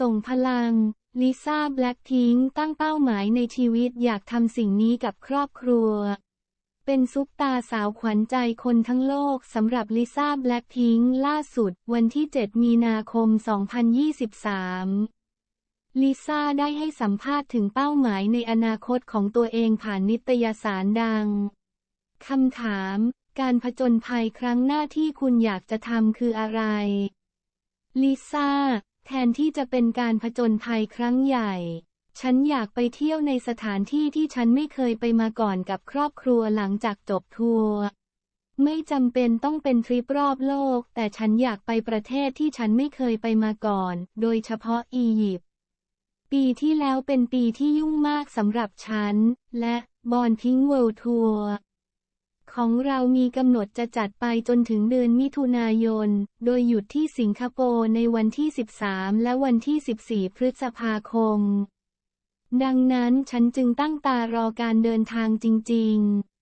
ส่งพลัง ลิซ่าแบล็คพิงตั้งเป้าหมายในชีวิตอยากทำสิ่งนี้กับครอบครัว เป็นซุปตาสาวขวัญใจคนทั้งโลกสำหรับลิซ่าแบล็คพิงล่าสุดวันที่ 7 มีนาคม 2023ลิซ่าได้ให้สัมภาษณ์ถึงเป้าหมายในอนาคตของตัวเองผ่านนิตยสารดัง คำถาม การผจญภัยครั้งหน้าที่คุณอยากจะทำคืออะไร ลิซ่า แทนที่จะเป็นการผจญภัยครั้งใหญ่ ฉันอยากไปเที่ยวในสถานที่ที่ฉันไม่เคยไปมาก่อนกับครอบครัวหลังจากจบทัวร์ ไม่จำเป็นต้องเป็นทริปรอบโลก แต่ฉันอยากไปประเทศที่ฉันไม่เคยไปมาก่อน โดยเฉพาะอียิปต์ ปีที่แล้วเป็นปีที่ยุ่งมากสำหรับฉัน และบอนพิงเวิลด์ทัวร์ ของเรามีกำหนดจะจัดไปจนถึงเดือนมิถุนายน โดยหยุดที่สิงคโปร์ในวันที่ 13 และวันที่ 14 พฤษภาคม ดังนั้นฉันจึงตั้งตารอการเดินทางจริง ๆ